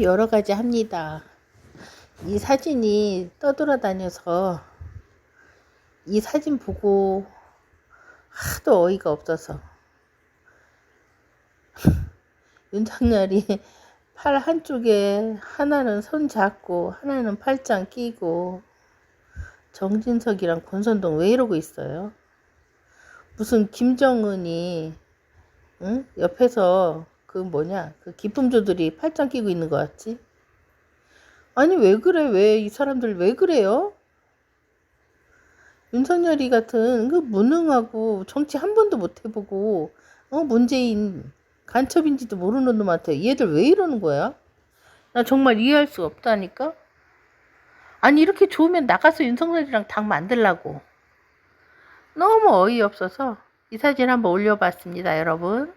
여러 가지 합니다. 이 사진이 떠돌아다녀서 이 사진 보고 하도 어이가 없어서 윤석열이 팔 한쪽에 하나는 손 잡고 하나는 팔짱 끼고 정진석이랑 권선동 왜 이러고 있어요? 무슨 김정은이 응? 옆에서 그 뭐냐 그 기품조들이 팔짱 끼고 있는 것 같지? 아니 왜 그래 왜 이 사람들 왜 그래요? 윤석열이 같은 그 무능하고 정치 한 번도 못 해보고 어 문재인 간첩인지도 모르는 놈한테 얘들 왜 이러는 거야? 나 정말 이해할 수가 없다니까. 아니 이렇게 좋으면 나가서 윤석열이랑 당 만들라고. 너무 어이없어서 이 사진 한번 올려봤습니다, 여러분.